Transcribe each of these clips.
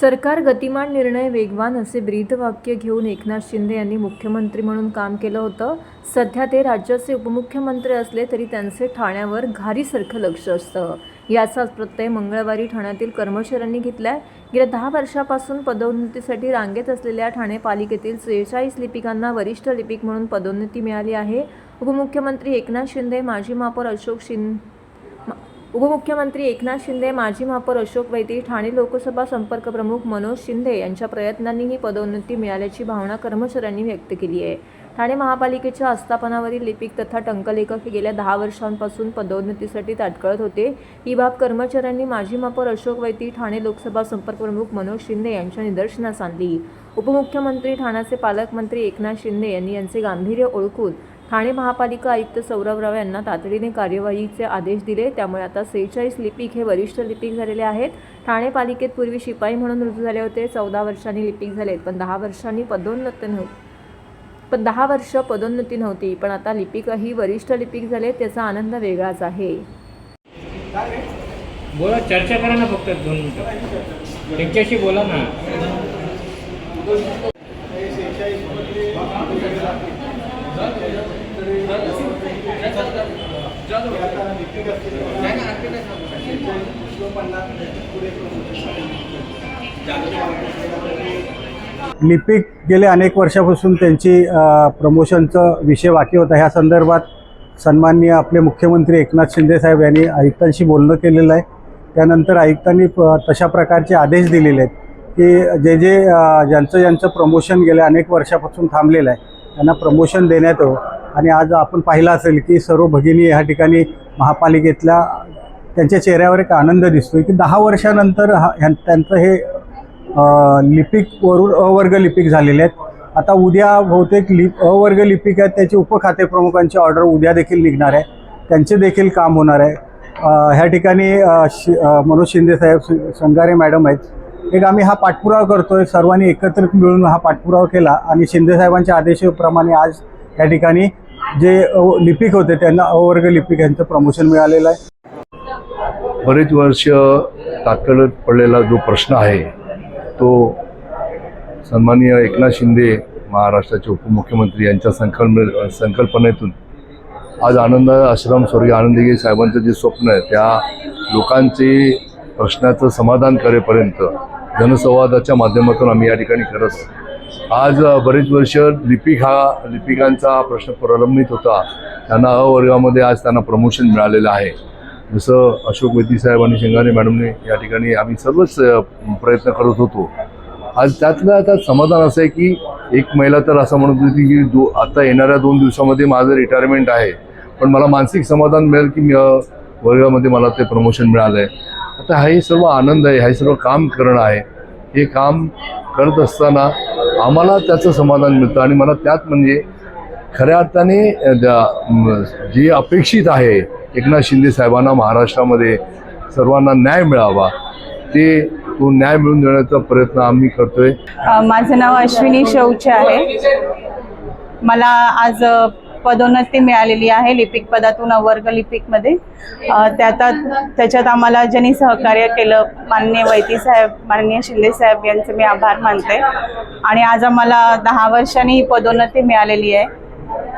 सरकार गतिमान निर्णय वेगवान असे ब्रीदवाक्य घेऊन एकनाथ शिंदे यांनी मुख्यमंत्री म्हणून काम केलं होतं. सध्या ते राज्याचे उपमुख्यमंत्री असले तरी त्यांचे ठाण्यावर घारीसारखं लक्ष असतं. याचाच प्रत्यय मंगळवारी ठाण्यातील कर्मचाऱ्यांनी घेतलाय. गेल्या दहा वर्षापासून पदोन्नतीसाठी रांगेत असलेल्या ठाणे पालिकेतील सेहेचाळीस लिपिकांना वरिष्ठ लिपिक म्हणून पदोन्नती मिळाली आहे. उपमुख्यमंत्री एकनाथ शिंदे माजी महापौर अशोक शिंदे उपमुख्यमंत्री एकनाथ शिंदे माजी महापौर अशोक वैती ठाणे लोकसभा संपर्क प्रमुख मनोज शिंदे यांच्या प्रयत्नांनी ही पदोन्नती मिळाल्याची भावना कर्मचाऱ्यांनी व्यक्त केली आहे. ठाणे महापालिकेच्या आस्थापनावरील लिपिक तथा टंकलेखक हे गेल्या दहा वर्षांपासून पदोन्नतीसाठी ताटकळत होते. ही बाब कर्मचाऱ्यांनी माजी महापौर अशोक वैती ठाणे लोकसभा संपर्क प्रमुख मनोज शिंदे यांच्या निदर्शनास आणली. उपमुख्यमंत्री ठाण्याचे पालकमंत्री एकनाथ शिंदे यांनी यांचे गांभीर्य ओळखून ठाणे महापालिका आयुक्त सौरभ राव यांना तातडीने कार्यवाहीचे आदेश दिले. त्यामुळे आता सेहेचाळीस लिपिक हे वरिष्ठ लिपिक झालेले आहेत. ठाणे पालिकेत पूर्वी शिपाई म्हणून रुजू झाले होते. चौदा वर्षांनी लिपिक झालेत. पण दहा वर्षांनी पदोन्नती नव्हती पण दहा वर्ष पदोन्नती नव्हती. पण आता लिपिकही वरिष्ठ लिपिक झाले त्याचा आनंद वेगळाच आहे. बोला चर्चा करा ना फक्त दोन मिनिटं. त्यांच्याशी बोला ना. लिपिक गेले अनेक वर्षापासून त्यांची प्रमोशनचं विषय बाकी होता. ह्या संदर्भात सन्माननीय आपले मुख्यमंत्री एकनाथ शिंदे साहेब यांनी आयुक्तांशी बोलणं केलेलं आहे. त्यानंतर आयुक्तांनी तशा प्रकारचे आदेश दिलेले आहेत की जे जे ज्यांचं ज्यांचं प्रमोशन गेल्या अनेक वर्षापासून थांबलेलं आहे त्यांना प्रमोशन देण्यात यावं. आणि आज आपण पाहिलं असेल की सर्व भगिनी ह्या ठिकाणी महापालिकेतल्या त्यांच्या चेहऱ्यावर एक आनंद दिसतोय की दहा वर्षानंतर हा ह्यां- त्यांचं हे लिपिकवरून लिपिक वरून अवर्ग लिपिक झालेले आहेत. आता उद्या बहुतेक लिप अवर्ग लिपिक आहेत त्याची उपखाते प्रमुखांची ऑर्डर उद्या देखील निघणार आहे. त्यांचे देखील काम होणार आहे. ह्या ठिकाणी शि मनोज शिंदे साहेब शंगारे मॅडम आहेत. एक आम्ही हा पाठपुरावा करतोय सर्वांनी एकत्रित मिळून हा पाठपुरावा केला आणि शिंदे साहेबांच्या आदेशाप्रमाणे आज या ठिकाणी जे लिपिक होते त्यांना अवर्ग लिपिक यांचं प्रमोशन मिळालेलं आहे बरेच वर्ष तात्काळ पडलेला जो प्रश्न आहे तो सन्माननीय एकनाथ शिंदे महाराष्ट्राचे उपमुख्यमंत्री यांच्या संकल्प संकल्पनेतून आज आनंद आश्रम स्वर्गीय आनंदगिरी साहेबांचं जे स्वप्न आहे त्या लोकांचे प्रश्नाचं समाधान करेपर्यंत जनसंवादाच्या माध्यमातून आम्ही या ठिकाणी करत आहोत. आज बरेच वर्ष लिपिक हा लिपिकांचा हा प्रश्न प्रलंबित होता. त्यांना अ वर्गामध्ये आज त्यांना प्रमोशन मिळालेलं आहे. जसं अशोक वैती साहेब आणि शिंगाने मॅडमने या ठिकाणी आम्ही सर्वच प्रयत्न करत होतो. आज त्यातलं आता समाधान असं आहे की एक महिला तर असं म्हणत होती की दो आता येणाऱ्या दोन दिवसामध्ये माझं रिटायरमेंट आहे. पण मला मानसिक समाधान मिळेल की मी वर्गामध्ये मला ते प्रमोशन मिळालं आहे आता हे सर्व आनंद आहे हे सर्व काम करणं आहे. हे काम करत असताना आम्हाला त्याचं समाधान मिळतं आणि मला त्यात म्हणजे खऱ्या अर्थाने ज्या- जे अपेक्षित आहे एकनाथ शिंदे साहेबांना महाराष्ट्रामध्ये सर्वांना न्याय मिळावा ते तो न्याय मिळवून देण्याचा प्रयत्न आम्ही करतोय. माझं नाव अश्विनी शौचे आहे. मला आज अ, पदोन्नती मिळालेली आहे लिपिक पदातून वर्ग लिपिकमध्ये. त्यात त्याच्यात आम्हाला ज्यांनी सहकार्य केलं माननीय वैती साहेब माननीय शिंदे साहेब यांचे मी आभार मानते. आणि आज आम्हाला दहा वर्षांनी पदोन्नती मिळालेली आहे.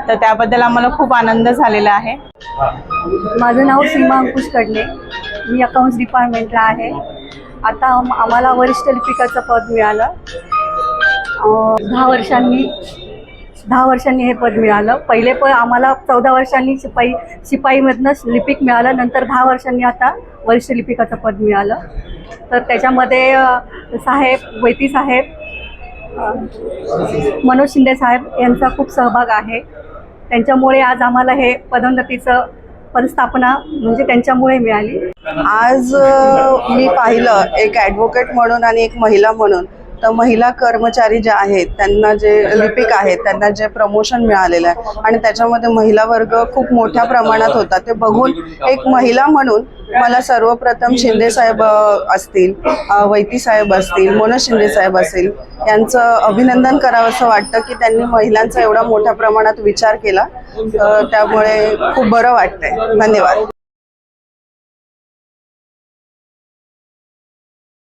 तर त्याबद्दल आम्हाला खूप आनंद झालेला आहे. माझं नाव सीमा अंकुश कडले मी अकाउंट्स डिपार्टमेंटला आहे. आता आम्हाला वरिष्ठ लिपिकाचं पद मिळालं. दहा वर्षांनी दहा वर्षांनी हे पद मिळालं. पहिले पण आम्हाला चौदा वर्षांनी शिपाई शिपाईमधनं लिपिक मिळालं. नंतर दहा वर्षांनी आता वरिष्ठ लिपिकाचं पद मिळालं. तर त्याच्यामध्ये साहेब वैती साहेब मनोज शिंदे साहेब यांचा खूप सहभाग आहे. त्यांच्यामुळे आज आम्हाला हे पदोन्नतीचं पदस्थापना म्हणजे त्यांच्यामुळे मिळाली. आज मी पाहिलं एक ॲडव्होकेट म्हणून आणि एक महिला म्हणून. तर महिला कर्मचारी ज्या आहेत त्यांना जे लिपिक आहेत त्यांना जे प्रमोशन मिळालेलं आहे आणि त्याच्यामध्ये महिला वर्ग खूप मोठ्या प्रमाणात होता. ते बघून एक महिला म्हणून मला सर्वप्रथम शिंदे साहेब असतील वैती साहेब असतील मनोज शिंदे साहेब असतील यांचं अभिनंदन करावं असं वाटतं की त्यांनी महिलांचा एवढा मोठ्या प्रमाणात विचार केला. त्यामुळे खूप बरं वाटतंय. धन्यवाद.